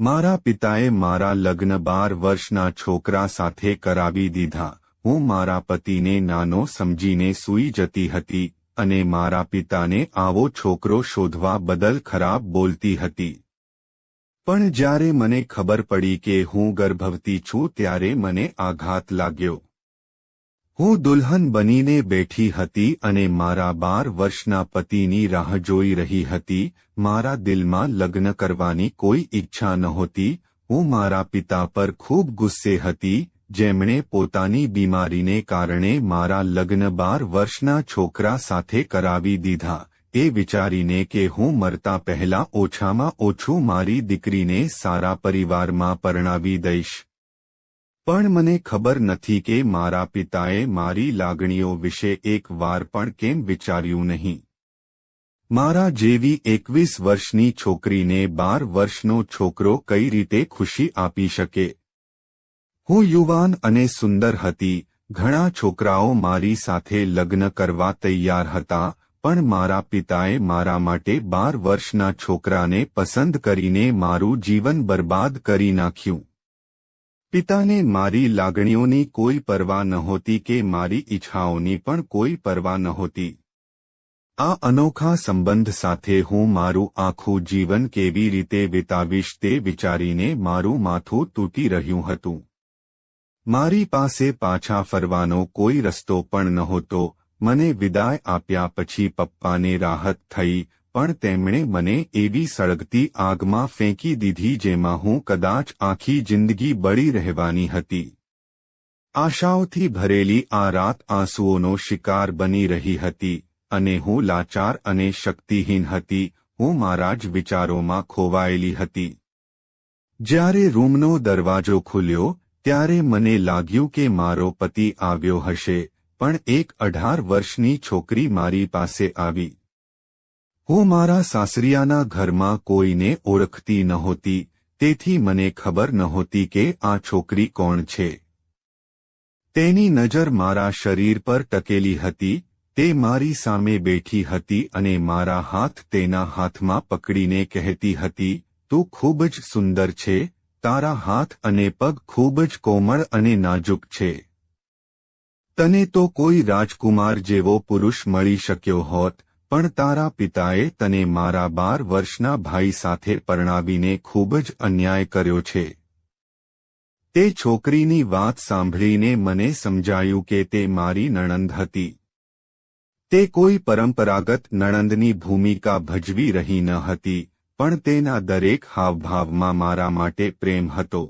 મારા પિતાએ મારા લગ્ન બાર વર્ષના છોકરા સાથે કરાવી દીધા. હું મારા પતિને નાનો સમજીને સૂઈ જતી હતી અને મારા પિતાને આવો છોકરો શોધવા બદલ ખરાબ બોલતી હતી. પણ જ્યારે મને ખબર પડી કે હું ગર્ભવતી છું ત્યારે મને આઘાત લાગ્યો. હું દુલ્હન બનીને બેઠી હતી અને મારા બાર વર્ષના પતિની રાહ જોઈ રહી હતી, મારા દિલમાં લગ્ન કરવાની કોઈ ઈચ્છા નહોતી, હું મારા પિતા પર ખૂબ ગુસ્સે હતી, જેમણે પોતાની બીમારીને કારણે મારા લગ્ન બાર વર્ષના છોકરા સાથે કરાવી દીધા, એ વિચારીને કે હું મરતા પહેલા ઓછામાં ઓછું મારી દીકરીને સારા પરિવારમાં પરણાવી દઈશ. પણ મને ખબર નથી કે મારા પિતાએ મારી લાગણીઓ વિશે એક વાર પણ કેમ વિચાર્યું નહીં. મારા જેવી એકવીસ વર્ષની છોકરીને બાર વર્ષનો છોકરો કઈ રીતે ખુશી આપી શકે? હું યુવાન અને સુંદર હતી, ઘણા છોકરાઓ મારી સાથે લગ્ન કરવા તૈયાર હતા, પણ મારા પિતાએ મારા માટે બાર વર્ષના છોકરાને પસંદ કરીને મારું જીવન બરબાદ કરી નાખ્યું. પિતાને મારી લાગણીઓની કોઈ પરવા નહોતી કે મારી ઈચ્છાઓની પણ કોઈ પરવા નહોતી. આ અનોખા સંબંધ સાથે હું મારું આખું જીવન કેવી રીતે વિતાવીશ તે વિચારીને મારું માથું તૂટી રહ્યું હતું. મારી પાસે પાછા ફરવાનો કોઈ રસ્તો પણ નહોતો. મને વિદાય આપ્યા પછી પપ્પાને રાહત થઈ પણ તેમણે મને એવી સળગતી આગમાં ફેંકી દીધી જેમાં હું કદાચ આખી જિંદગી બળી રહેવાની હતી. આશાઓથી ભરેલી આ રાત આંસુઓનો શિકાર બની રહી હતી અને હું લાચાર અને શક્તિહીન હતી, હું મારા જ વિચારોમાં ખોવાયેલી હતી. જ્યારે રૂમનો દરવાજો ખુલ્યો, ત્યારે મને લાગ્યું કે મારો પતિ આવ્યો હશે, પણ એક અઢાર વર્ષની છોકરી મારી પાસે આવી. હું મારા સાસરિયાના ઘરમાં કોઈને ઓળખતી નહોતી તેથી મને ખબર નહોતી કે આ છોકરી કોણ છે. તેની નજર મારા શરીર પર ટકેલી હતી, તે મારી સામે બેઠી હતી અને મારા હાથ તેના હાથમાં પકડીને કહેતી હતી, તું ખૂબ જ સુંદર છે, તારા હાથ અને પગ ખૂબ જ કોમળ અને નાજુક છે. તને તો કોઈ રાજકુમાર જેવો પુરુષ મળી શક્યો હોત પણ તારા પિતાએ તને મારા બાર વર્ષના ભાઈ સાથે પરણાવીને ખૂબ જ અન્યાય કર્યો છે. તે છોકરીની વાત સાંભળીને મને સમજાયું કે તે મારી નણંદ હતી. તે કોઈ પરંપરાગત નણંદની ભૂમિકા ભજવી રહી ન હતી, પણ તેના દરેક હાવભાવમાં મારા માટે પ્રેમ હતો.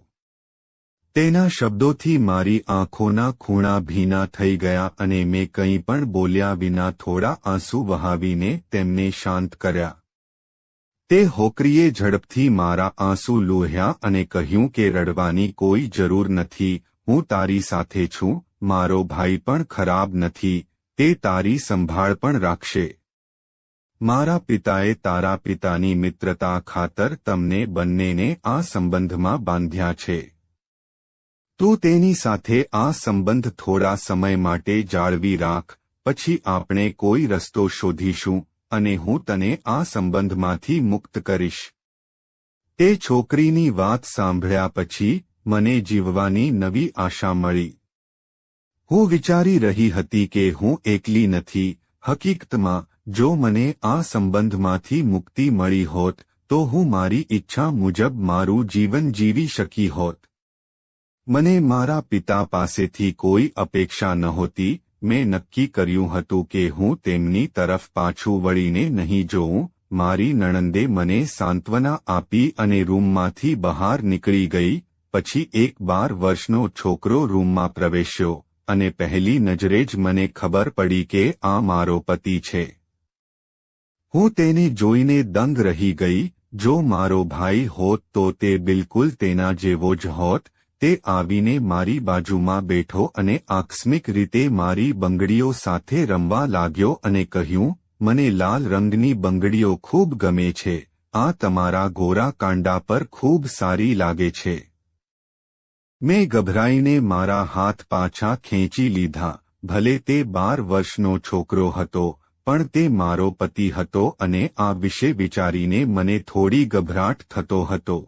તેના શબ્દોથી મારી આંખોના ખૂણા ભીના થઈ ગયા અને મેં કંઈ પણ બોલ્યા વિના થોડા આંસુ વહાવીને તેમને શાંત કર્યા. તે હોકરીએ ઝડપથી મારા આંસુ લોહ્યા અને કહ્યું કે રડવાની કોઈ જરૂર નથી, હું તારી સાથે છું, મારો ભાઈ પણ ખરાબ નથી, તે તારી સંભાળ પણ રાખશે. મારા પિતાએ તારા પિતાની મિત્રતા ખાતર તમને બંનેને આ સંબંધમાં બાંધ્યા છે. તું તેની સાથે આ સંબંધ થોડા સમય માટે જાળવી રાખ, પછી આપણે કોઈ રસ્તો શોધીશું અને હું તને આ સંબંધમાંથી મુક્ત કરીશ. તે છોકરીની વાત સાંભળ્યા પછી મને જીવવાની નવી આશા મળી. હું વિચારી રહી હતી કે હું એકલી નથી. હકીકતમાં, જો મને આ સંબંધમાંથી મુક્તિ મળી હોત, તો હું મારી ઈચ્છા મુજબ મારું જીવન જીવી શકી હોત. મને મારા પિતા પાસેથી કોઈ અપેક્ષા નહોતી, મેં નક્કી કર્યું હતું કે હું તેમની તરફ પાછું વળીને નહીં જોઉં, મારી નણંદે મને સાંત્વના આપી અને રૂમમાંથી બહાર નીકળી ગઈ, પછી એક બાર વર્ષનો છોકરો રૂમમાં પ્રવેશ્યો, અને પહેલી નજરે જ મને ખબર પડી કે આ મારો પતિ છે. હું તેને જોઈને દંગ રહી ગઈ, જો મારો ભાઈ હોત તો તે બિલકુલ તેના જેવો જ હોત તે આવીને મારી બાજુમાં બેઠો અને આકસ્મિક રીતે મારી બંગડીઓ સાથે રમવા લાગ્યો અને કહ્યું, મને લાલ રંગની બંગડીઓ ખૂબ ગમે છે. આ તમારા ગોરા કાંડા પર ખૂબ સારી લાગે છે. મેં ગભરાઈને મારા હાથ પાછા ખેંચી લીધા. ભલે તે બાર વર્ષનો છોકરો હતો, પણ તે મારો પતિ હતો અને આ વિશે વિચારીને મને થોડી ગભરાટ થતો હતો.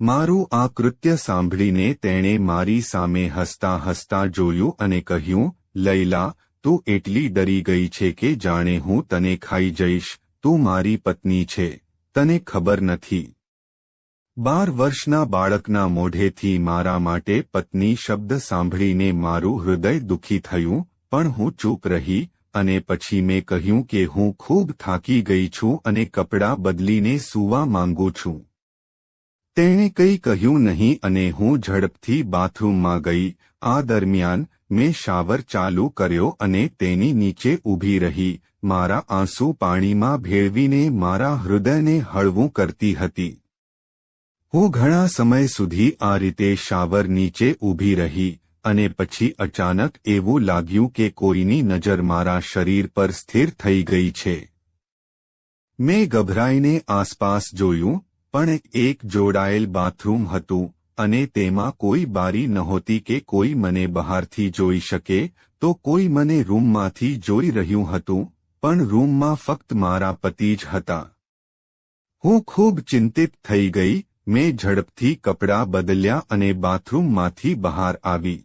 મારું આ કૃત્ય સાંભળીને તેણે મારી સામે હસતા હસતા જોયું અને કહ્યું, લૈલા, તું એટલી ડરી ગઈ છે કે જાણે હું તને ખાઈ જઈશ, તું મારી પત્ની છે, તને ખબર નથી. બાર વર્ષના બાળકના મોઢેથી મારા માટે પત્ની શબ્દ સાંભળીને મારું હૃદય દુઃખી થયું, પણ હું ચૂપ રહી અને પછી મેં કહ્યું કે હું ખૂબ થાકી ગઈ છું અને કપડાં બદલીને સૂવા માંગુ છું. તેણે કંઈ કહ્યું નહીં અને હું ઝડપથી બાથરૂમમાં ગઈ. આ દરમિયાન મેં શાવર ચાલુ કર્યો અને તેની નીચે ઊભી રહી. મારા આંસુ પાણીમાં ભેળવીને મારા હૃદયને હળવું કરતી હતી. હું ઘણા સમય સુધી આ રીતે શાવર નીચે ઊભી રહી અને પછી અચાનક એવું લાગ્યું કે કોઈની નજર મારા શરીર પર સ્થિર થઈ ગઈ છે. મેં ગભરાઈને આસપાસ જોયું પણ એક જોડાયેલ બાથરૂમ હતું અને તેમાં કોઈ બારી નહોતી કે કોઈ મને બહારથી જોઈ શકે, તો કોઈ મને રૂમમાંથી જોઈ રહ્યું હતું, પણ રૂમમાં ફક્ત મારા પતિ જ હતા. હું ખૂબ ચિંતિત થઈ ગઈ, મેં ઝડપથી કપડાં બદલ્યા અને બાથરૂમમાંથી બહાર આવી.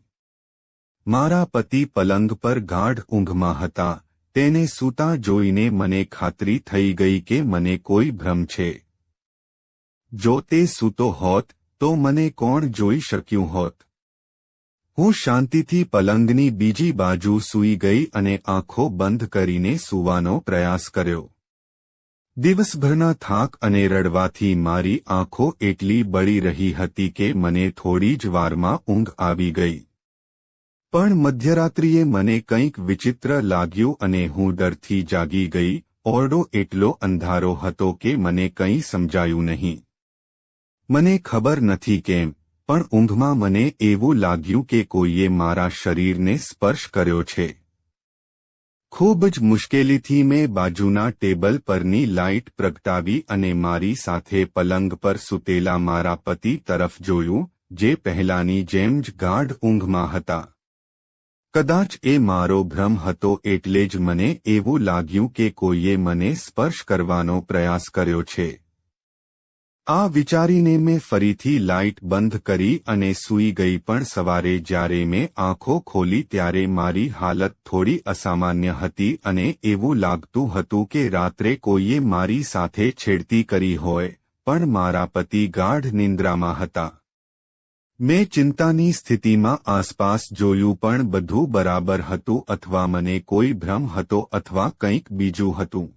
મારા પતિ પલંગ પર ગાઢ ઊંઘમાં હતા, તેને સૂતા જોઈને મને ખાતરી થઈ ગઈ કે મને કોઈ ભ્રમ છે. જો તે સૂતો હોત, તો મને કોણ જોઈ શક્યું હોત? હું શાંતિથી પલંગની બીજી બાજુ સૂઈ ગઈ અને આંખો બંધ કરીને સૂવાનો પ્રયાસ કર્યો. દિવસભરના થાક અને રડવાથી મારી આંખો એટલી બળી રહી હતી કે મને થોડી જ વારમાં ઊંઘ આવી ગઈ. પણ મધ્યરાત્રિએ મને કંઈક વિચિત્ર લાગ્યું અને હું ડરથી જાગી ગઈ, ઓરડો એટલો અંધારો હતો કે મને કંઈ સમજાયું નહીં. મને ખબર નથી કેમ, પણ ઊંઘમાં મને એવું લાગ્યું કે કોઈએ મારા શરીરને સ્પર્શ કર્યો છે. ખૂબ જ મુશ્કેલીથી મેં બાજુના ટેબલ પરની લાઇટ પ્રગટાવી અને મારી સાથે પલંગ પર સૂતેલા મારા પતિ તરફ જોયું, જે પહેલાની જેમ જ ગાઢ ઊંઘમાં હતા. કદાચ એ મારો ભ્રમ હતો એટલે જ મને એવું લાગ્યું કે કોઈએ મને સ્પર્શ કરવાનો પ્રયાસ કર્યો છે. આ વિચારીને મેં ફરીથી લાઇટ બંધ કરી અને સૂઈ ગઈ પણ સવારે જ્યારે મેં આંખો ખોલી ત્યારે મારી હાલત થોડી અસામાન્ય હતી અને એવું લાગતું હતું કે રાત્રે કોઈએ મારી સાથે છેડતી કરી હોય, પણ મારા પતિ ગાઢ નિંદ્રામાં હતા. મેં ચિંતાની સ્થિતિમાં આસપાસ જોયું પણ બધું બરાબર હતું અથવા મને કોઈ ભ્રમ હતો અથવા કંઈક બીજું હતું.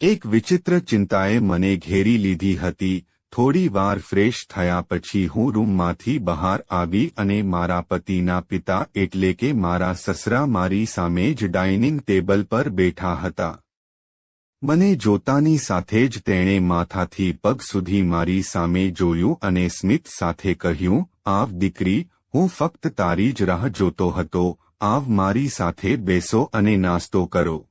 એક વિચિત્ર ચિંતાએ મને ઘેરી લીધી હતી. થોડી વાર ફ્રેશ થયા પછી હું રૂમમાંથી બહાર આવી અને મારા પતિના પિતા એટલે કે મારા સસરા મારી સામે જ ડાઇનિંગ ટેબલ પર બેઠા હતા. મને જોતાની સાથે જ તેણે માથાથી પગ સુધી મારી સામે જોયું અને સ્મિત સાથે કહ્યું, આવ દીકરી, હું ફક્ત તારી જ રાહ જોતો હતો. આવ મારી સાથે બેસો અને નાસ્તો કરો.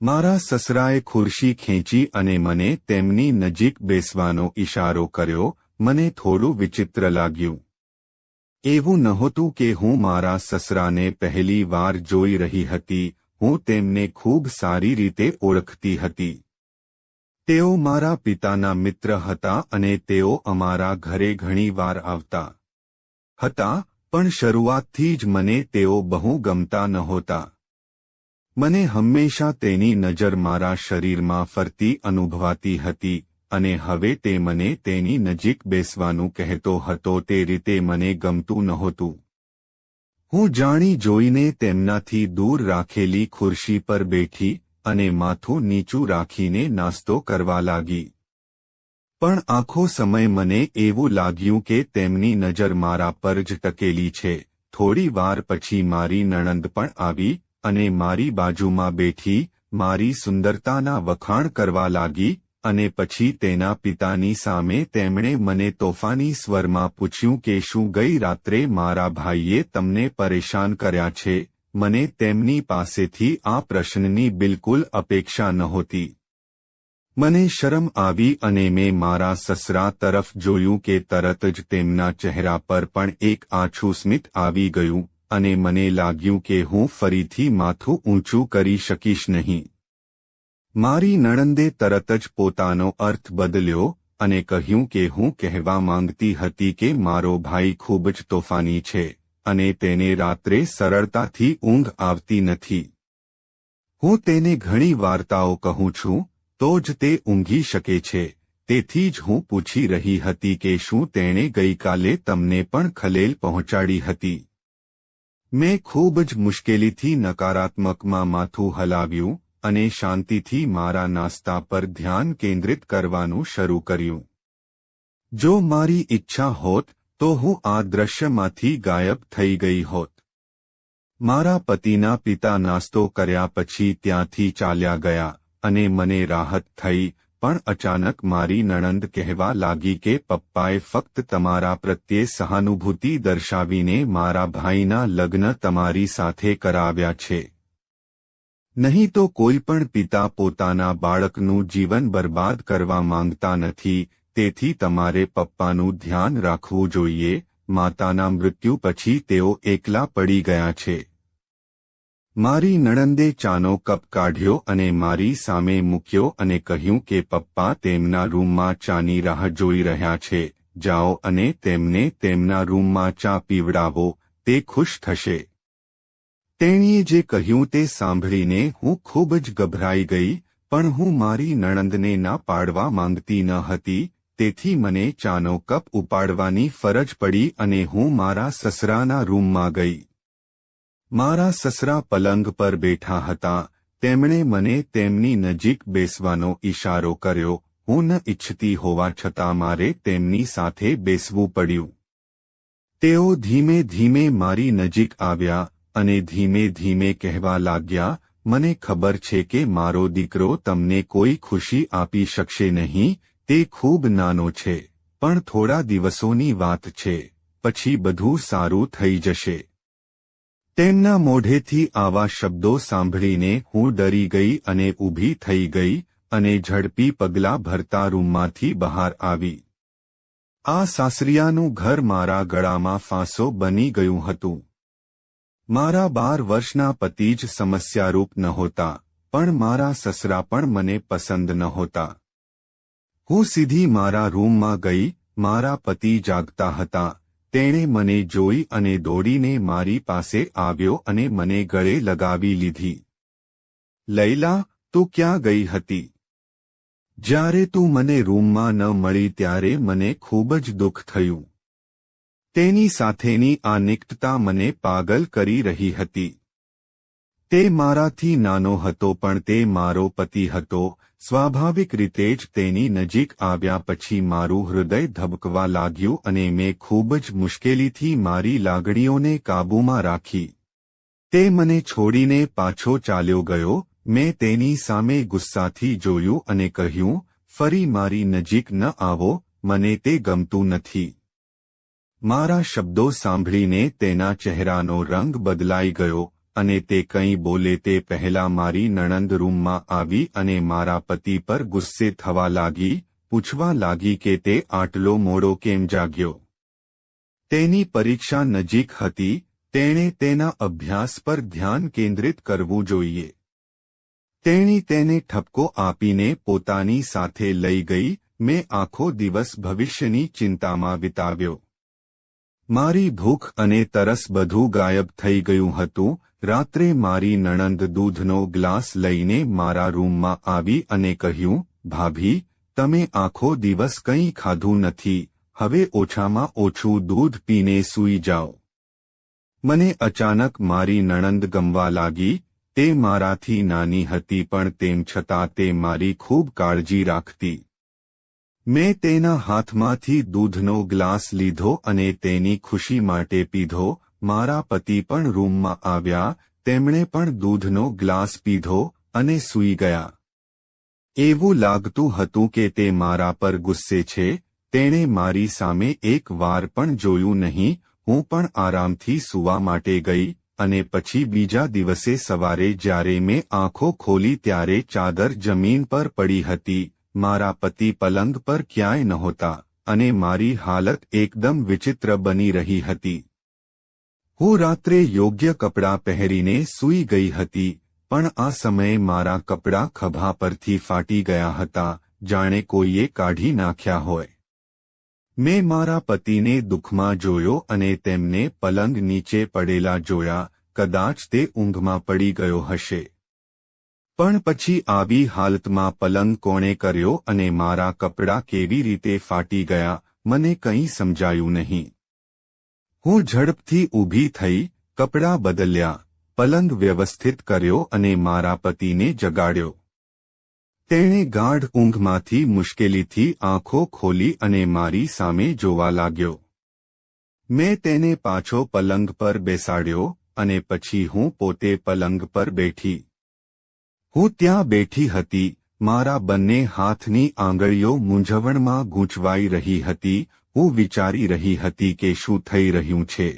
મારા સસરાએ ખુરશી ખેંચી અને મને તેમની નજીક બેસવાનો ઇશારો કર્યો, મને થોડું વિચિત્ર લાગ્યું. એવું નહોતું કે હું મારા સસરાને પહેલી વાર જોઈ રહી હતી, હું તેમને ખૂબ સારી રીતે ઓળખતી હતી. તેઓ મારા પિતાના મિત્ર હતા અને તેઓ અમારા ઘરે ઘણી વાર આવતા હતા, પણ શરૂઆતથી જ મને તેઓ બહુ ગમતા નહોતા. મને હંમેશા તેની નજર મારા શરીરમાં ફરતી અનુભવાતી હતી, અને હવે તે મને તેની નજીક બેસવાનું કહેતો હતો, તે રીતે મને ગમતું નહોતું. હું જાણી જોઈને તેમનાથી દૂર રાખેલી ખુરશી પર બેઠી, અને માથું નીચું રાખીને નાસ્તો કરવા લાગી. પણ આખો સમય મને એવું લાગ્યું કે તેમની નજર મારા પર જ ટકેલી છે. થોડી વાર પછી મારી નણંદ પણ આવી અને મારી બાજુમાં બેઠી, મારી સુંદરતાના વખાણ કરવા લાગી, અને પછી તેના પિતાની સામે તેમણે મને તોફાની સ્વરમાં પૂછ્યું કે શું ગઈ રાત્રે મારા ભાઈએ તમને પરેશાન કર્યા છે? મને તેમની પાસેથી આ પ્રશ્નની બિલકુલ અપેક્ષા નહોતી. મને શરમ આવી અને મેં મારા સસરા તરફ જોયું કે તરત જ તેમના ચહેરા પર પણ એક આછું સ્મિત આવી ગયું. અને મને લાગ્યું કે હું ફરીથી માથું ઊંચું કરી શકીશ નહીં. મારી નણંદે તરત જ પોતાનો અર્થ બદલ્યો અને કહ્યું કે હું કહેવા માંગતી હતી કે મારો ભાઈ ખૂબ જ તોફાની છે અને તેને રાત્રે સરળતાથી ઊંઘ આવતી નથી. હું તેને ઘણી વાર્તાઓ કહું છું, તો જ તે ઊંઘી શકે છે. તેથી જ હું પૂછી રહી હતી કે શું તેણે ગઈકાલે તમને પણ ખલેલ પહોંચાડી હતી. મેં ખૂબ જ મુશ્કેલીથી નકારાત્મકમાં માથું હલાવ્યું અને શાંતિથી મારા નાસ્તા પર ધ્યાન કેન્દ્રિત કરવાનું શરૂ કર્યું. જો મારી ઈચ્છા હોત, તો હું આ દ્રશ્યમાંથી ગાયબ થઈ ગઈ હોત. મારા પતિના પિતા નાસ્તો કર્યા પછી ત્યાંથી ચાલ્યા ગયા અને મને રાહત થઈ પણ અચાનક મારી નણંદ કહેવા લાગી કે, પપ્પાએ ફક્ત તમારા પ્રત્યે સહાનુભૂતિ દર્શાવીને મારા ભાઈના લગ્ન તમારી સાથે કરાવ્યા છે. નહીં તો કોઈ પણ પિતા પોતાના બાળકનું જીવન બરબાદ કરવા માંગતા નથી, તેથી તમારે પપ્પાનું ધ્યાન રાખવું જોઈએ, માતાના મૃત્યુ પછી તેઓ એકલા પડી ગયા છે. મારી નણંદે ચાનો કપ કાઢ્યો અને મારી સામે મૂક્યો અને કહ્યું કે, પપ્પા, તેમના રૂમમાં ચાની રાહ જોઈ રહ્યા છે. જાઓ અને તેમને તેમના રૂમમાં ચા પીવડાવો. તે ખુશ થશે. તેણીએ જે કહ્યું તે સાંભળીને હું ખૂબ જ ગભરાઈ ગઈ, પણ હું મારી નણંદને ના પાડવા માંગતી ન હતી. તેથી મને ચાનો કપ ઉપાડવાની ફરજ પડી અને હું મારા સસરાના રૂમમાં ગઈ. મારા સસરા પલંગ પર બેઠા હતા, તેમણે મને તેમની નજીક બેસવાનો ઈશારો કર્યો, હું ન ઇચ્છતી હોવા છતાં મારે તેમની સાથે બેસવું પડ્યું. તેઓ ધીમે ધીમે મારી નજીક આવ્યા અને ધીમે ધીમે કહેવા લાગ્યા, મને ખબર છે કે મારો દીકરો તમને કોઈ ખુશી આપી શકશે નહીં, તે ખૂબ નાનો છે, પણ થોડા દિવસોની વાત છે, પછી બધું સારું થઈ જશે. તેમના મોઢેથી આવા શબ્દો સાંભળીને હું ડરી ગઈ અને ઊભી થઈ ગઈ અને ઝડપી પગલાં ભરતા રૂમમાંથી બહાર આવી. આ સાસરિયાનું ઘર મારા ગળામાં ફાંસો બની ગયું હતું. મારા બાર વર્ષના પતિ જ સમસ્યારૂપ નહોતા, પણ મારા સસરા પણ મને પસંદ નહોતા. હું સીધી મારા રૂમમાં ગઈ, મારા પતિ જાગતા હતા તેણે મને જોઈ અને દોડીને મારી પાસે આવ્યો અને મને ગળે લગાવી લીધી. લૈલા, તું ક્યાં ગઈ હતી? જ્યારે તું મને રૂમમાં ન મળી ત્યારે મને ખૂબ જ દુઃખ થયું. તેની સાથેની આ નિકટતા મને પાગલ કરી રહી હતી. તે મારાથી નાનો હતો પણ તે મારો પતિ હતો, સ્વાભાવિક રીતે જ તેની નજીક આવ્યા પછી મારું હૃદય ધબકવા લાગ્યું અને મેં ખૂબ જ મુશ્કેલીથી મારી લાગણીઓને કાબૂમાં રાખી. તે મને છોડીને પાછો ચાલ્યો ગયો, મેં તેની સામે ગુસ્સાથી જોયું અને કહ્યું, ફરી મારી નજીક ન આવો, મને તે ગમતું નથી. મારા શબ્દો સાંભળીને તેના ચહેરાનો રંગ બદલાઈ ગયો અને તે કંઈ બોલે તે પહેલા મારી નણંદ રૂમમાં આવી અને મારા પતિ પર ગુસ્સે થવા લાગી, પૂછવા લાગી કે તે આટલો મોડો કેમ જાગ્યો? તેની પરીક્ષા નજીક હતી, તેણે તેના અભ્યાસ પર ધ્યાન કેન્દ્રિત કરવું જોઈએ. તેણી તેને ઠપકો આપીને પોતાની સાથે લઈ ગઈ, મેં આખો દિવસ ભવિષ્યની ચિંતામાં વિતાવ્યો. મારી ભૂખ અને તરસ બધું ગાયબ થઈ ગયું હતું. રાત્રે મારી નણંદ દૂધનો ગ્લાસ લઈને મારા રૂમમાં આવી અને કહ્યું, ભાભી, તમે આખો દિવસ કંઈ ખાધું નથી. હવે ઓછામાં ઓછું દૂધ પીને સૂઈ જાઓ. મને અચાનક મારી નણંદ ગમવા લાગી. તે મારાથી નાની હતી પણ તેમ છતાં તે મારી ખૂબ કાળજી રાખતી. મેં તેના હાથમાંથી દૂધનો ગ્લાસ લીધો અને તેની ખુશી માટે પીધો. મારા પતિ પણ રૂમમાં આવ્યા, તેમણે પણ દૂધનો ગ્લાસ પીધો અને સૂઈ ગયા. એવું લાગતું હતું કે તે મારા પર ગુસ્સે છે. તેણે મારી સામે એક વાર પણ જોયું નહીં. હું પણ આરામથી સૂવા માટે ગઈ અને પછી બીજા દિવસે સવારે જ્યારે મેં આંખો ખોલી ત્યારે ચાદર જમીન પર પડી હતી. મારા પતિ પલંગ પર ક્યાંય નહોતા અને મારી હાલત એકદમ વિચિત્ર બની રહી હતી. હું રાત્રે યોગ્ય કપડાં પહેરીને સૂઈ ગઈ હતી, પણ આ સમયે મારા કપડાં ખભા પરથી ફાટી ગયા હતા, જાણે કોઈએ કાઢી નાખ્યા હોય. મેં મારા પતિને દુઃખમાં જોયો અને તેમને પલંગ નીચે પડેલા જોયા, કદાચ તે ઊંઘમાં પડી ગયો હશે. પણ પછી આવી હાલતમાં પલંગ કોણે કર્યો અને મારા કપડાં કેવી રીતે ફાટી ગયા, મને કંઈ સમજાયું નહીં. હું ઝડપથી ઊભી થઈ, કપડાં બદલ્યા, પલંગ વ્યવસ્થિત કર્યો અને મારા પતિને જગાડ્યો. તેણે ગાઢ ઊંઘમાંથી મુશ્કેલીથી આંખો ખોલી અને મારી સામે જોવા લાગ્યો. મેં તેને પાછો પલંગ પર બેસાડ્યો અને પછી હું પોતે પલંગ પર બેઠી. હું ત્યાં બેઠી હતી, મારા બંને હાથની આંગળીઓ મૂંઝવણમાં ગૂંચવાઈ રહી હતી, હું વિચારી રહી હતી કે શું થઈ રહ્યું છે.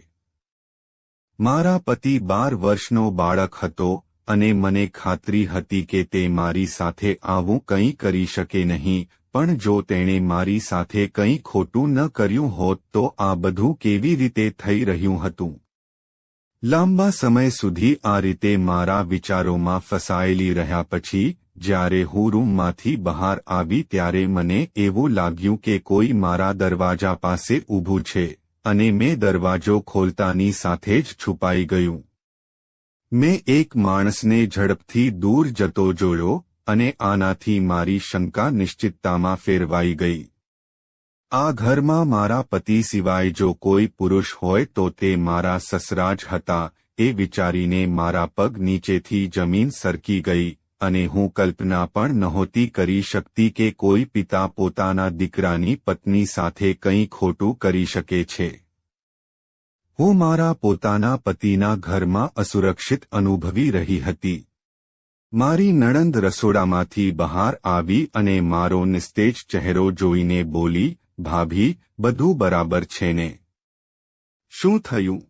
મારા પતિ બાર વર્ષનો બાળક હતો અને મને ખાતરી હતી કે તે મારી સાથે આવું કંઈ કરી શકે નહીં, પણ જો તેણે મારી સાથે કંઈ ખોટું ન કર્યું હોત તો આ બધું કેવી રીતે થઈ રહ્યું હતું? લાંબા સમય સુધી આ રીતે મારા વિચારોમાં ફસાયેલી રહ્યા પછી, જ્યારે હું રૂમમાંથી બહાર આવી ત્યારે મને એવું લાગ્યું કે કોઈ મારા દરવાજા પાસે ઊભું છે, અને મેં દરવાજો ખોલતાની સાથે જ છુપાઈ ગયું. મેં એક માણસને ઝડપથી દૂર જતો જોયો, અને આનાથી મારી શંકા નિશ્ચિતતામાં ફેરવાઈ ગઈ. આ ઘરમાં મારા પતિ સિવાય જો કોઈ પુરુષ હોય તો તે મારા સસરા જ હતા, એ વિચારીને મારા પગ નીચેથી જમીન સરકી ગઈ, અને હું કલ્પના પણ નહોતી કરી શકતી કે કોઈ પિતા પોતાના દીકરાની પત્ની સાથે કંઈ ખોટું કરી શકે છે. હું મારા પોતાના પતિના ઘરમાં અસુરક્ષિત અનુભવી રહી હતી. મારી નણંદ રસોડામાંથી બહાર આવી અને મારો નિસ્તેજ ચહેરો જોઈને બોલી ભાભી, બધું બરાબર છે ને? શું થયું?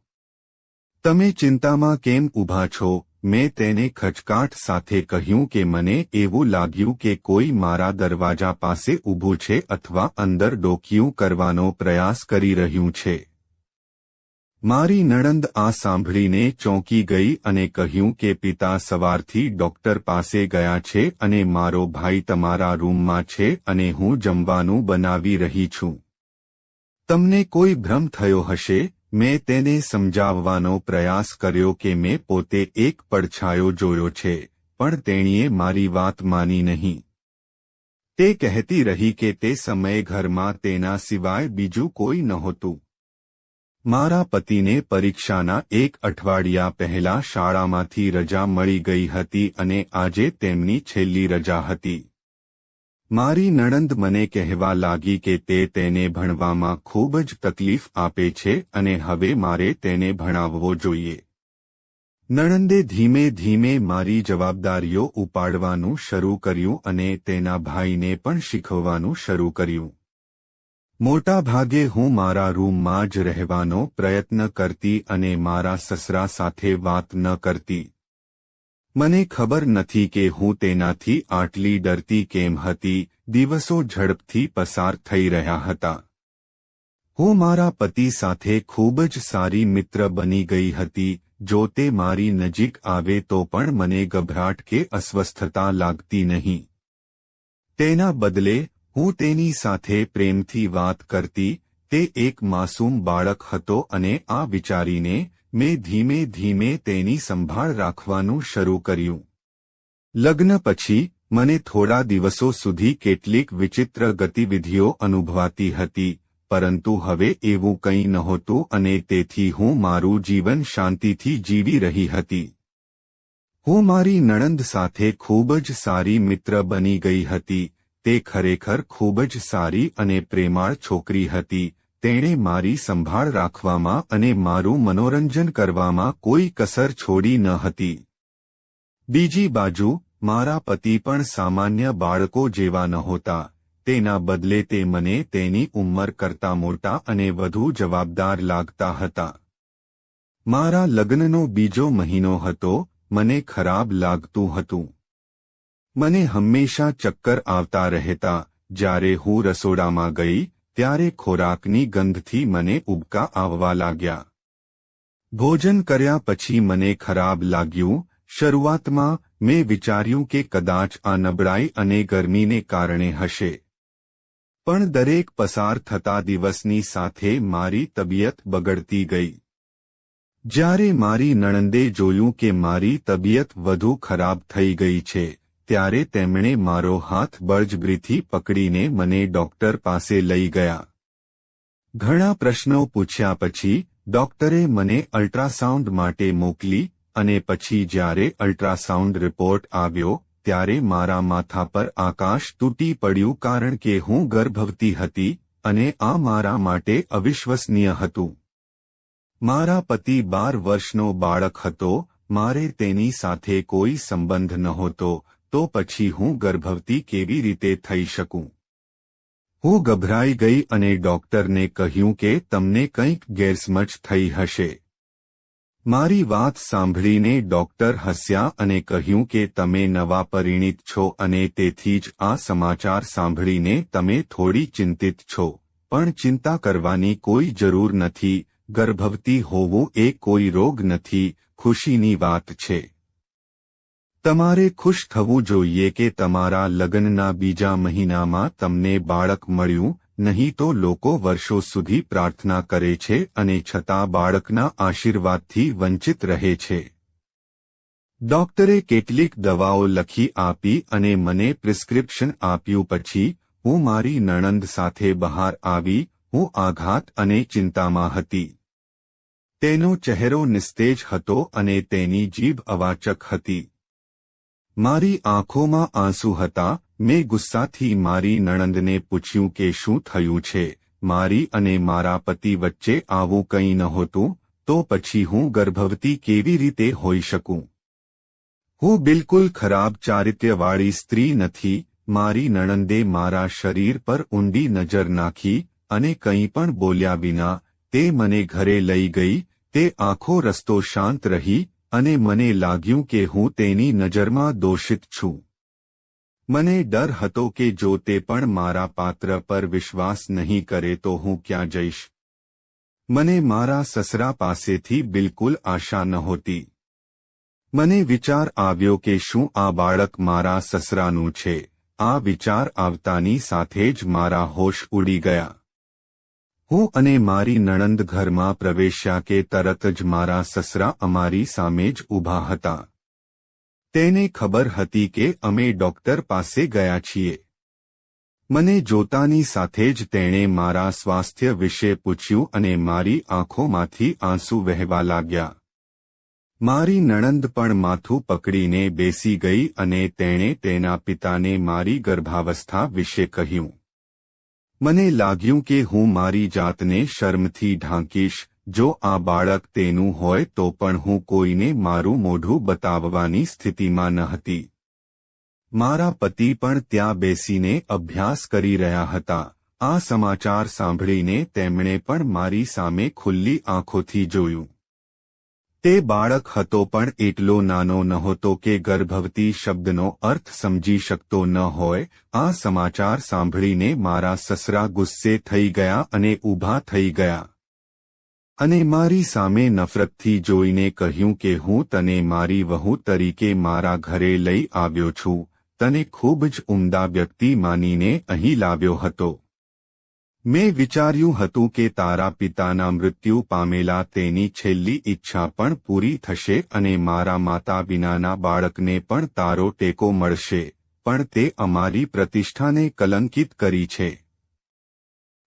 તમે ચિંતામાં કેમ ઊભા છો? મેં તેને ખચકાટ સાથે કહ્યું કે મને એવું લાગ્યું કે કોઈ મારા દરવાજા પાસે ઊભું છે અથવા અંદર ડોકિયું કરવાનો પ્રયાસ કરી રહ્યું છે. મારી નણંદ આ સાંભળીને ચોંકી ગઈ અને કહ્યું કે પિતા સવારથી ડોક્ટર પાસે ગયા છે અને મારો ભાઈ તમારા રૂમમાં છે અને હું જમવાનું બનાવી રહી છું. તમને કોઈ ભ્રમ થયો હશે? મેં તેને સમજાવવાનો પ્રયાસ કર્યો કે મેં પોતે એક પડછાયો જોયો છે, પણ તેણીએ મારી વાત માની નહીં. તે કહેતી રહી કે તે સમયે ઘરમાં તેના સિવાય બીજું કોઈ નહોતું. મારા પતિને પરીક્ષાના એક અઠવાડિયા પહેલા શાળામાંથી રજા મળી ગઈ હતી અને આજે તેમની છેલ્લી રજા હતી. મારી નણંદ મને કહેવા લાગી કે તે તેને ભણવામાં ખૂબ જ તકલીફ આપે છે અને હવે મારે તેને ભણાવવો જોઈએ. નણંદે ધીમે ધીમે મારી જવાબદારીઓ ઉપાડવાનું શરૂ કર્યું અને તેના ભાઈને પણ શીખવવાનું શરૂ કર્યું. મોટા ભાગે હું મારા રૂમમાં જ રહેવાનો પ્રયત્ન કરતી અને મારા સસરા સાથે વાત ન કરતી. મને ખબર નથી કે હું તેનાથી આટલી ડરતી કેમ હતી, દિવસો ઝડપથી પસાર થઈ રહ્યા હતા. હું મારા પતિ સાથે ખૂબ જ સારી મિત્ર બની ગઈ હતી, જો તે મારી નજીક આવે તો પણ મને ગભરાટ કે અસ્વસ્થતા લાગતી નહીં. તેના બદલે હું તેની સાથે પ્રેમથી વાત કરતી, તે એક માસૂમ બાળક હતો અને આ વિચારીને મેં ધીમે ધીમે તેની સંભાળ રાખવાનું શરૂ કર્યું. લગ્ન પછી, મને થોડા દિવસો સુધી કેટલીક વિચિત્ર ગતિવિધિઓ અનુભવાતી હતી, પરંતુ હવે એવું કંઈ નહોતું અને તેથી હું મારું જીવન શાંતિથી જીવી રહી હતી. હું મારી નણંદ સાથે ખૂબ જ સારી મિત્ર બની ગઈ હતી તે ખરેખર ખૂબ જ સારી અને પ્રેમાળ છોકરી હતી. તેણે મારી સંભાળ રાખવામાં અને મારું મનોરંજન કરવામાં કોઈ કસર છોડી ન હતી. બીજી બાજુ, મારા પતિ પણ સામાન્ય બાળકો જેવા નહોતા. તેના બદલે તે મને તેની ઉંમર કરતા મોટા અને વધુ જવાબદાર લાગતા હતા. મારા લગ્નનો બીજો મહિનો હતો, મને ખરાબ લાગતું હતું. મને હંમેશા ચક્કર આવતા રહેતા, જ્યારે હું રસોડામાં ગઈ, ત્યારે ખોરાકની ગંધથી મને ઉબકા આવવા લાગ્યા. ભોજન કર્યા પછી મને ખરાબ લાગ્યું. શરૂઆતમાં મેં વિચાર્યું કે કદાચ આ નબળાઈ અને ગરમીને કારણે હશે. પણ દરેક પસાર થતા દિવસની સાથે મારી તબિયત બગડતી ગઈ. જ્યારે મારી નણંદે જોયું કે મારી તબિયત વધુ ખરાબ થઈ ગઈ છે ત્યારે તેમણે મારો હાથ બળજબરીથી પકડીને મને ડોક્ટર પાસે લઈ ગયા. ઘણા પ્રશ્નો પૂછ્યા પછી, ડોક્ટરે મને અલ્ટ્રાસાઉન્ડ માટે મોકલી અને પછી જ્યારે અલ્ટ્રાસાઉન્ડ રિપોર્ટ આવ્યો, ત્યારે મારા માથા પર આકાશ તૂટી પડ્યું કારણ કે હું ગર્ભવતી હતી અને આ મારા માટે અવિશ્વસનીય હતું. મારા પતિ બાર વર્ષનો બાળક હતો, મારે તેની સાથે કોઈ સંબંધ નહોતો તો પછી હું ગર્ભવતી કેવી રીતે થઈ શકું? હું ગભરાઈ ગઈ અને ડોક્ટરને કહ્યું કે તમને કંઈક ગેરસમજ થઈ હશે. મારી વાત સાંભળીને ડોક્ટર હસ્યા અને કહ્યું કે તમે નવા પરિણીત છો અને તેથી જ આ સમાચાર સાંભળીને તમે થોડી ચિંતિત છો, પણ ચિંતા કરવાની કોઈ જરૂર નથી, ગર્ભવતી હોવું એ કોઈ રોગ નથી, ખુશીની વાત છે. તમારે ખુશ થવું જોઈએ કે તમારા લગ્નના બીજા મહિનામાં તમને બાળક મળ્યું, નહીં તો લોકો વર્ષો સુધી પ્રાર્થના કરે છે અને છતાં બાળકના આશીર્વાદથી વંચિત રહે છે. ડોક્ટરે કેટલીક દવાઓ લખી આપી અને મને પ્રિસ્ક્રિપ્શન આપ્યું પછી, હું મારી નણંદ સાથે બહાર આવી, હું આઘાત અને ચિંતામાં હતી. તેનો ચહેરો નિસ્તેજ હતો અને તેની જીભ અવાચક હતી. મારી આંખોમાં આંસુ હતા, મેં ગુસ્સાથી મારી નણંદને પૂછ્યું કે શું થયું છે, મારી અને મારા પતિ વચ્ચે આવું કંઈ નહોતું, તો પછી હું ગર્ભવતી કેવી રીતે હોઈ શકું? હું બિલકુલ ખરાબ ચારિત્ર્યવાળી સ્ત્રી નથી, મારી નણંદે મારા શરીર પર ઊંડી નજર નાખી અને કંઈ પણ બોલ્યા વિના, તે મને ઘરે લઈ ગઈ, તે આખો રસ્તો શાંત રહી અને મને લાગ્યું કે હું તેની નજરમાં દોષિત છું. મને ડર હતો કે જો તે પણ મારા પાત્ર પર વિશ્વાસ નહીં કરે તો હું ક્યાં જઈશ? મને મારા સસરા પાસેથી બિલકુલ આશા નહોતી. મને વિચાર આવ્યો કે શું આ બાળક મારા સસરાનું છે. આ વિચાર આવતાની સાથે જ મારા હોશ ઉડી ગયા. હું અને મારી નણંદ ઘરમાં પ્રવેશ્યા કે તરત જ મારા સસરા અમારી સામે જ ઊભા હતા. તેને ખબર હતી કે અમે ડોક્ટર પાસે ગયા છીએ. મને જોતાની સાથે જ તેણે મારા સ્વાસ્થ્ય વિશે પૂછ્યું અને મારી આંખોમાંથી આંસુ વહેવા લાગ્યા. મારી નણંદ પણ માથું પકડીને બેસી ગઈ અને તેણે તેના પિતાને મારી ગર્ભાવસ્થા વિશે કહ્યું. મને લાગ્યું કે હું મારી જાતને શર્મથી ઢાંકીશ, જો આ બાળક તેનું હોય તો પણ હું કોઈને મારું મોઢું બતાવવાની સ્થિતિમાં ન હતી. મારા પતિ પણ ત્યાં બેસીને અભ્યાસ કરી રહ્યા હતા. આ સમાચાર સાંભળીને તેમણે પણ મારી સામે ખુલ્લી આંખોથી જોયું. તે બાળક હતો પણ એટલો નાનો નહોતો કે ગર્ભવતી શબ્દનો અર્થ સમજી શકતો ન હોય. આ સમાચાર સાંભળીને મારા સસરા ગુસ્સે થઈ ગયા અને ઊભા થઈ ગયા. અને મારી સામે નફરતથી જોઈને કહ્યું કે હું તને મારી વહુ તરીકે મારા ઘરે લઈ આવ્યો છું. તને ખૂબ જ ઉમદા વ્યક્તિ માનીને અહીં લાવ્યો હતો. મેં વિચાર્યું હતું કે તારા પિતાના મૃત્યુ પામેલા તેની છેલ્લી ઈચ્છા પણ પૂરી થશે અને મારા માતા વિનાના બાળકને પણ તારો ટેકો મળશે, પણ તે અમારી પ્રતિષ્ઠાને કલંકિત કરી છે.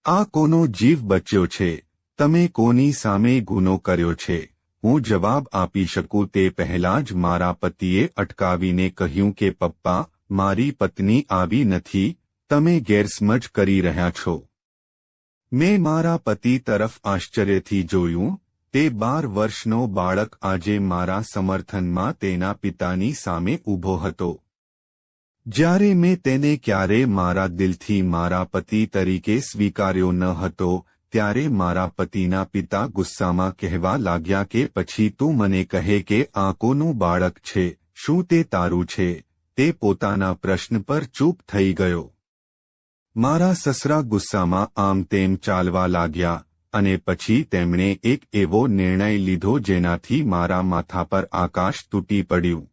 આ કોનો જીવ બચ્યો છે? તમે કોની સામે ગુનો કર્યો છે? હું જવાબ આપી શકું તે પહેલાં જ મારા પતિએ અટકાવીને કહ્યું કે, પપ્પા, મારી પત્ની આવી નથી, તમે ગેરસમજ કરી રહ્યા છો. મેં મારા પતિ તરફ આશ્ચર્યથી જોયું, તે બાર વર્ષનો બાળક આજે મારા સમર્થનમાં તેના પિતાની સામે ઊભો હતો. જ્યારે મેં તેને ક્યારે મારા દિલથી મારા પતિ તરીકે સ્વીકાર્યો ન હતો, ત્યારે મારા પતિના પિતા ગુસ્સામાં કહેવા લાગ્યા કે પછી તું મને કહે કે આ કોનું બાળક છે, શું તે તારું છે? તે પોતાના પ્રશ્ન પર ચૂપ થઈ ગયો. મારા સસરા ગુસ્સામાં આમ તેમ ચાલવા લાગ્યા, અને પછી તેમણે એક એવો નિર્ણય લીધો જેનાથી મારા માથા પર આકાશ તૂટી પડ્યું.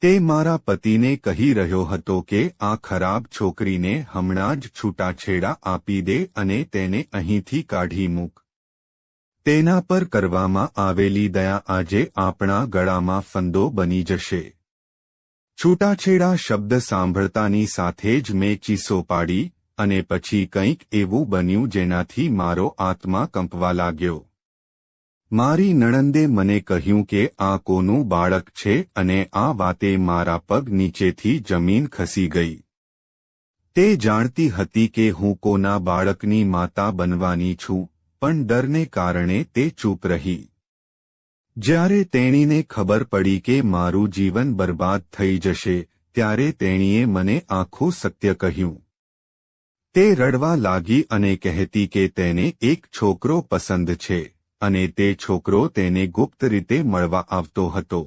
તે મારા પતિને કહી રહ્યો હતો કે, આ ખરાબ છોકરીને હમણાં જ છૂટાછેડા આપી દે અને તેને અહીંથી કાઢી મૂક. તેના પર કરવામાં આવેલી દયા આજે આપણા ગળામાં ફંદો બની જશે. છૂટાછેડા શબ્દ સાંભળતાની સાથે જ મેં ચીસો પાડી અને પછી કંઈક એવું બન્યું જેનાથી મારો આત્મા કંપવા લાગ્યો. મારી નણંદે મને કહ્યું કે આ કોનું બાળક છે અને આ વાતે મારા પગ નીચેથી જમીન ખસી ગઈ. તે જાણતી હતી કે હું કોના બાળકની માતા બનવાની છું, પણ ડરને કારણે તે ચૂપ રહી. જ્યારે તેણીને ખબર પડી કે મારું જીવન બરબાદ થઈ જશે, ત્યારે તેણીએ મને આખું સત્ય કહ્યું. તે રડવા લાગી અને કહેતી કે તેને એક છોકરો પસંદ છે, અને તે છોકરો તેને ગુપ્ત રીતે મળવા આવતો હતો.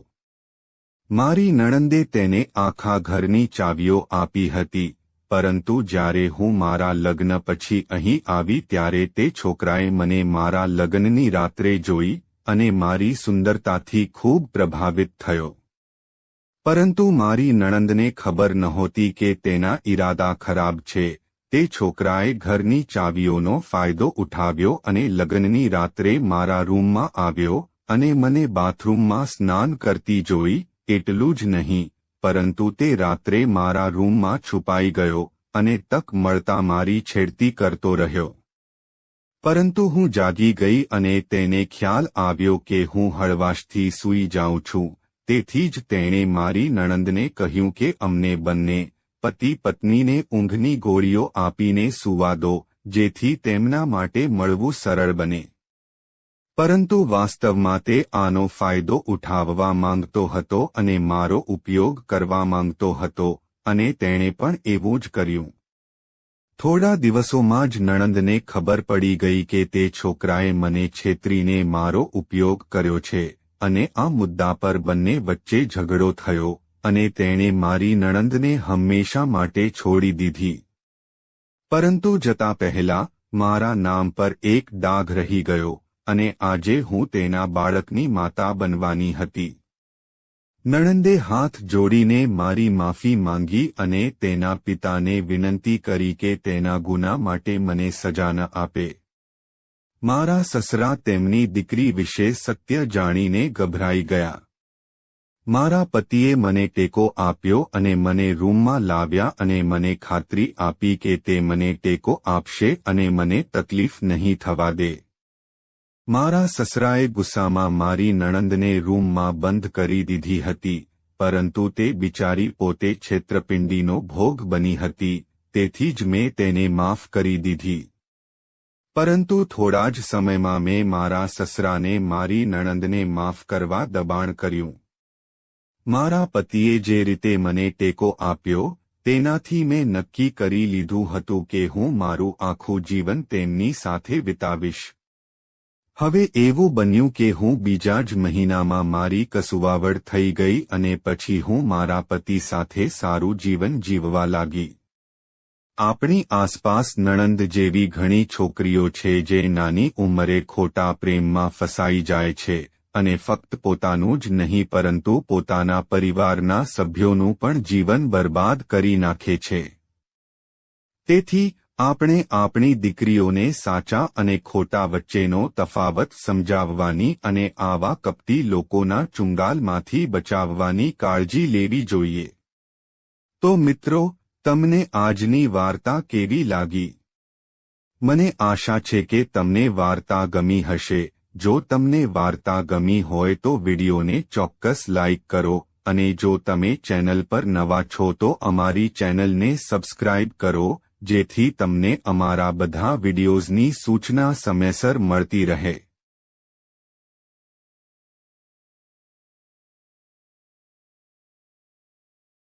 મારી નણંદે તેને આખા ઘરની ચાવીઓ આપી હતી, પરંતુ જ્યારે હું મારા લગ્ન પછી અહીં આવી ત્યારે તે છોકરાએ મને મારા લગ્નની રાત્રે જોઈ અને મારી સુંદરતાથી ખૂબ પ્રભાવિત થયો. પરંતુ મારી નણંદને ખબર નહોતી કે તેના ઈરાદા ખરાબ છે. તે છોકરાએ ઘરની ચાવીઓનો ફાયદો ઉઠાવ્યો અને લગ્નની રાત્રે મારા રૂમમાં આવ્યો અને મને બાથરૂમમાં સ્નાન કરતી જોઈ એટલું જ નહીં, પરંતુ તે રાત્રે મારા રૂમમાં છુપાઈ ગયો અને તક મળતા મારી છેડતી કરતો રહ્યો. પરંતુ હું જાગી ગઈ અને તેને ખ્યાલ આવ્યો કે હું હળવાશથી સૂઈ જાઉં છું. તેથી જ તેણે મારી નણંદને કહ્યું કે અમને બંને પતિ પત્નીને ઊંઘની ગોળીઓ આપીને સૂવા દો, જેથી તેમના માટે મળવું સરળ બને. પરંતુ વાસ્તવમાં તે આનો ફાયદો ઉઠાવવા માંગતો હતો અને મારો ઉપયોગ કરવા માંગતો હતો, અને તેણે પણ એવું જ કર્યું. થોડા દિવસોમાં જ નણંદને ખબર પડી ગઈ કે તે છોકરાએ મને છેતરીને મારો ઉપયોગ કર્યો છે અને આ મુદ્દા પર બંને વચ્ચે ઝઘડો થયો અને તેણે મારી નણંદને હંમેશા માટે છોડી દીધી. પરંતુ જતા પહેલા મારા નામ પર એક ડાઘ રહી ગયો અને આજે હું તેના બાળકની માતા બનવાની હતી. નણંદે હાથ જોડીને મારી માફી માંગી અને તેના પિતાને વિનંતી કરી કે તેના ગુના માટે મને સજા ન આપે. મારા સસરા તેમની દીકરી વિશે સત્ય જાણીને ગભરાઈ ગયા. મારા પતિએ મને ટેકો આપ્યો અને મને રૂમમાં લાવ્યા અને મને ખાતરી આપી કે તે મને ટેકો આપશે અને મને તકલીફ નહીં થવા દે. મારા સસરાએ ગુસ્સામાં મારી નણંદને રૂમમાં બંધ કરી દીધી હતી, પરંતુ તે બિચારી પોતે છેત્રપિંડીનો ભોગ બની હતી, તેથી જ મેં તેને માફ કરી દીધી. પરંતુ થોડા જ સમયમાં મેં મારા સસરાને મારી નણંદને માફ કરવા દબાણ કર્યું. મારા પતિએ જે રીતે મને ટેકો આપ્યો, તેનાથી મેં નક્કી કરી લીધું હતું કે હું મારું આખું જીવન તેમની સાથે વિતાવીશ. હવે એવું બન્યું કે હું બીજા જ મહિનામાં મારી કસુવાવડ થઈ ગઈ અને પછી હું મારા પતિ સાથે સારું જીવન જીવવા લાગી. આપણી આસપાસ નણંદ જેવી ઘણી છોકરીઓ છે જે નાની ઉંમરે ખોટા પ્રેમમાં ફસાઈ જાય છે અને ફક્ત પોતાનું જ નહીં પરંતુ પોતાના પરિવારના સભ્યોનું પણ જીવન બરબાદ કરી નાખે છે. તેથી આપણે આપણી દીકરીઓને સાચા અને ખોટા વચ્ચેનો તફાવત સમજાવવાની અને આવા કપટી લોકોના ચુંગાલમાંથી બચાવવાની કાળજી લેવી જોઈએ. તો મિત્રો, તમને આજની વાર્તા કેવી લાગી? મને આશા છે કે તમને વાર્તા ગમી હશે. જો તમને વાર્તા ગમી હોય તો વિડીયોને ચોક્કસ લાઇક કરો અને જો તમે ચેનલ પર નવા છો તો અમારી ચેનલને સબસ્ક્રાઇબ કરો જેથી તમને અમારા બધા વિડીયોઝની સૂચના સમયસર મળતી રહે.